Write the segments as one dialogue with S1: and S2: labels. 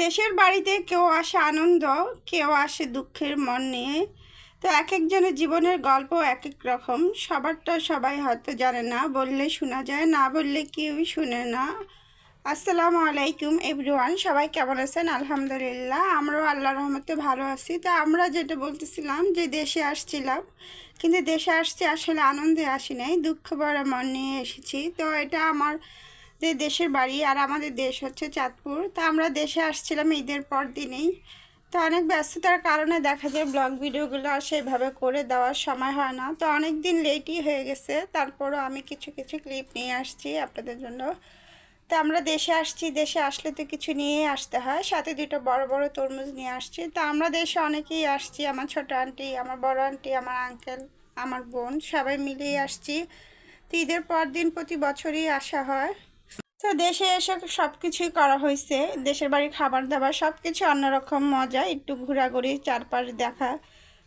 S1: দেশের বাড়িতে কেউ আসে আনন্দ, কেউ আসে দুঃখের মন নিয়ে। তো এক একজনের জীবনের গল্প এক এক রকম। সবারটা সবাই হয়তো জানে না, বললে শোনা যায়, না বললে কেউই শুনে না। আসসালামু আলাইকুম এভরিওয়ান, সবাই কেমন আছেন? আলহামদুলিল্লাহ, আমরাও আল্লাহ রহমতে ভালো আছি। তো আমরা যেটা বলতেছিলাম যে দেশে আসছিলাম, কিন্তু দেশে আসছি আসলে আনন্দে আসি নাই, দুঃখ ভরা মন নিয়ে এসেছি। তো এটা আমার যে দেশের বাড়ি, আর আমাদের দেশ হচ্ছে চাঁদপুর। তো আমরা দেশে আসছিলাম ঈদের পর দিনেই। তো অনেক ব্যস্ততার কারণে দেখা যায় ব্লগ ভিডিওগুলো আর সেইভাবে করে দেওয়ার সময় হয় না। তো অনেক দিন লেটই হয়ে গেছে। তারপরও আমি কিছু কিছু ক্লিপ নিয়ে আসছি আপনাদের জন্য। তো আমরা দেশে আসছি, দেশে আসলে তো কিছু নিয়েই আসতে হয়। সাথে দুটো বড় বড় তরমুজ নিয়ে আসছি। তো আমরা দেশে অনেকেই আসছি। আমার ছোট আন্টি, আমার বড় আন্টি, আমার আঙ্কেল আমার বোন, সবাই মিলেই আসছি। তো ঈদের পর দিন প্রতি বছরই আসা হয়। তো দেশে এসে সব কিছুই করা হয়েছে। দেশের বাড়ির খাবার দাবার সব কিছু অন্যরকম মজা, একটু ঘোরাঘুরি, চারপাশ দেখা।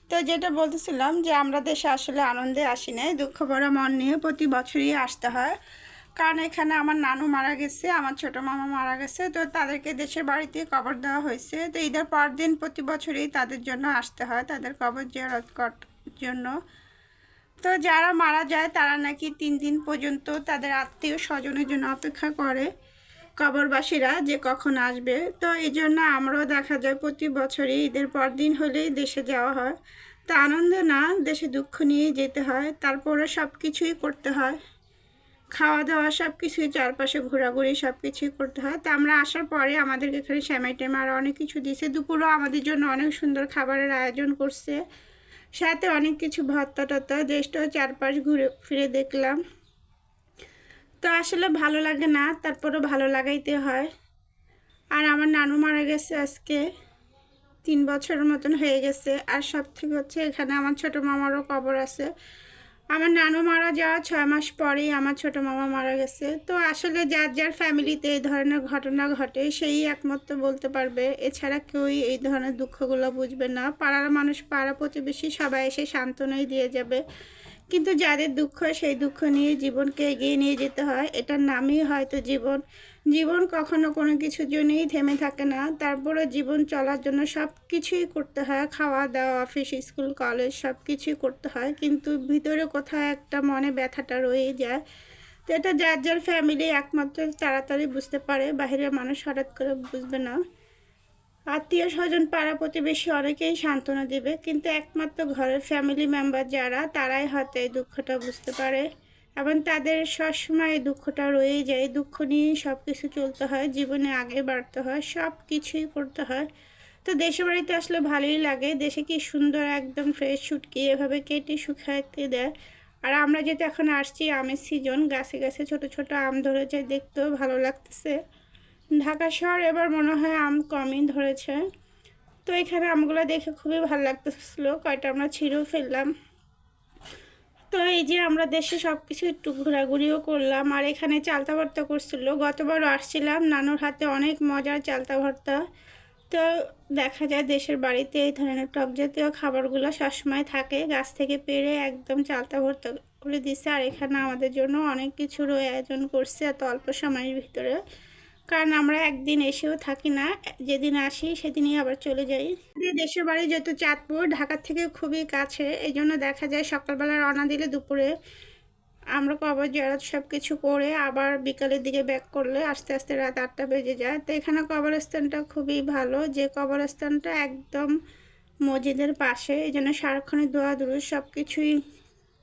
S1: তো যেটা বলতেছিলাম যে, আমরা দেশে আসলে আনন্দে আসি নাই, দুঃখ ভরা মন নিয়ে প্রতি বছরই আসতে হয়। কারণ এখানে আমার নানু মারা গেছে, আমার ছোট মামা মারা গেছে, তো তাদেরকে দেশের বাড়িতে কবর দেওয়া হয়েছে। তো ঈদের পর দিন প্রতি বছরই তাদের জন্য আসতে হয়, তাদের কবর জিয়ারত জন্য। তো যারা মারা যায়, তারা নাকি তিন দিন পর্যন্ত তাদের আত্মীয় স্বজনের জন্য অপেক্ষা করে কবরবাসীরা যে কখন আসবে। তো এই জন্য আমরাও দেখা যায় প্রতি বছরই ঈদের পর দিন হলেই দেশে যাওয়া হয়। তা আনন্দ না, দেশে দুঃখ নিয়েই যেতে হয়। তারপরে সব কিছুই করতে হয়। খাওয়া দাওয়া সব কিছুই চারপাশে ঘোরাঘুরি সব কিছুই করতে হয়। তা আমরা আসার পরে আমাদেরকে এখানে শ্যামাই টেমা আর অনেক কিছু দিয়েছে। দুপুরও আমাদের জন্য অনেক সুন্দর খাবারের আয়োজন করছে। সাথে অনেক কিছু ভত্তা টত্তা জ্যেষ্ঠ চারপাশ ঘুরে ফিরে দেখলাম। তো আসলে ভালো লাগে না, তারপরও ভালো লাগাইতে হয়। আর আমার নানু মারা গেছে আজকে, তিন বছরের মতন হয়ে গেছে। আর সব থেকে হচ্ছে এখানে আমার ছোট মামারও কবর আছে। আমার নানু মারা যাওয়া ছয় মাস পরেই আমার ছোট মামা মারা গেছে। তো আসলে যার যার ফ্যামিলিতে এই ধরনের ঘটনা ঘটে, সেই একমাত্র বলতে পারবে। এছাড়া কেউই এই ধরনের দুঃখগুলো বুঝবে না। পাড়ার মানুষ, পাড়া প্রতিবেশী সবাই এসে সান্ত্বনাই দিয়ে যাবে। কিন্তু যাদের দুঃখ, সেই দুঃখ নিয়ে জীবনকে এগিয়ে নিয়ে যেতে হয়। এটার নামই হয়তো জীবন। জীবন কখনো কোনো কিছুর জন্যই থেমে থাকে না। তারপরে জীবন চলার জন্য সব কিছুই করতে হয়। খাওয়া দাওয়া অফিস, স্কুল, কলেজ সব কিছুই করতে হয়। কিন্তু ভিতরে কোথাও একটা মনে ব্যথাটা রয়ে যায়। তো এটা যার যার ফ্যামিলি একমাত্র তাড়াতাড়ি বুঝতে পারে। বাহিরের মানুষ হঠাৎ করে বুঝবে না। আত্মীয় স্বজন পাড়া প্রতিবেশী অনেকেই সান্ত্বনা দেবে, কিন্তু একমাত্র ঘরের ফ্যামিলি মেম্বার যারা, তারাই হয়তো এই দুঃখটা বুঝতে পারে। এবং তাদের সবসময় দুঃখটা রয়েই যায়। দুঃখ নিয়েই সব কিছু চলতে হয়, জীবনে আগে বাড়তে হয় সব কিছুই করতে হয়। তো দেশে বাড়িতে আসলে ভালোই লাগে। দেশে কি সুন্দর একদম ফ্রেশ শুটকি এভাবে কেটে শুকাইতে দেয়। আর আমরা যেহেতু এখন আসছি আমের সিজন গাছে গাছে ছোট ছোট আম ধরেছে, দেখতেও ভালো লাগতেছে। ঢাকা শহর এবার মনে হয় আম কমই ধরেছে। তো এখানে আমগুলো দেখে খুবই ভালো লাগতেছিলো, কয়টা আমরা ছিঁড়েও ফেললাম। তো এই যে আমরা দেশে সব কিছু একটু ঘোরাঘুরিও করলাম, আর এখানে চালতা ভর্তা করছিল। গতবারও আসছিলাম, নানুর হাতে অনেক মজার চালতা ভর্তা। তো দেখা যায় দেশের বাড়িতে এই ধরনের টক জাতীয় খাবারগুলো সবসময় থাকে, গাছ থেকে পেরে একদম চালতা ভর্তা করে দিছে। আর এখানে আমাদের জন্য অনেক কিছুরও আয়োজন করছে, এত অল্প সময়ের ভিতরে। কারণ আমরা একদিন এসেও থাকি না, যেদিন আসি সেদিনই আবার চলে যাই। দেশের বাড়ি যেহেতু চাঁদপুর, ঢাকার থেকে খুবই কাছে, এই জন্য দেখা যায় সকালবেলা রওনা দিলে দুপুরে আমরা কবর জেরাত সব কিছু করে আবার বিকালের দিকে ব্যাক করলে আস্তে আস্তে রাত আটটা বেজে যায়। তো এখানে কবরস্থানটা খুবই ভালো, যে কবরস্থানটা একদম মসজিদের পাশে, এই জন্য সারাক্ষণে দোয়া দুরু সব কিছুই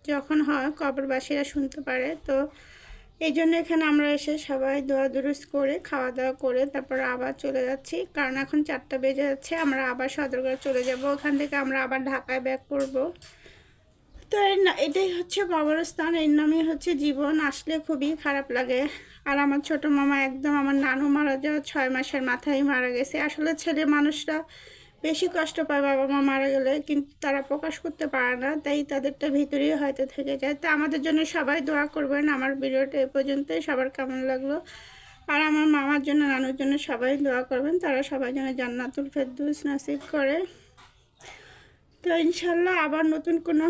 S1: যখন হয় কবরবাসীরা শুনতে পারে। তো এই জন্য এখানে আমরা এসে সবাই দোয়া দুরুস করে খাওয়া দাওয়া করে তারপর আবার চলে যাচ্ছি। কারণ এখন চারটা বেজে যাচ্ছে, আমরা আবার সদরগড় চলে যাব। ওখান থেকে আমরা আবার ঢাকায় ব্যাক করব। তো এর এটাই হচ্ছে কবরস্থান। এর নামই হচ্ছে জীবন। আসলে খুবই খারাপ লাগে। আর আমার ছোট মামা একদম, আমার নানু মারা যাওয়া ছয় মাসের মাথায় মারা গেছে। আসলে ছেলে মানুষরা বেশি কষ্ট পায় বাবা মা মারা গেলে, কিন্তু তারা প্রকাশ করতে পারে না, তাই তাদেরটা ভিতরেই হয়তো থেকে যায়। তো আমাদের জন্য সবাই দোয়া করবেন, আমার ভিডিওটা এ পর্যন্তই, সবার কেমন লাগল? আর আমার মামার জন্য, নানুর জন্য সবাই দোয়া করবেন, তারা সবাই যেন জান্নাতুল ফেরদুস নাসিব করে। তো ইনশাল্লাহ আবার নতুন কোনো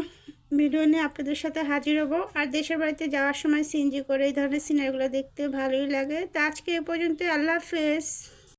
S1: ভিডিও নিয়ে আপনাদের সাথে হাজির হব। আর দেশের বাড়িতে যাওয়ার সময় সিনজি করে এই ধরনের সিনারিগুলো দেখতে ভালোই লাগে। তো আজকে এ পর্যন্ত আল্লাহ হাফেজ।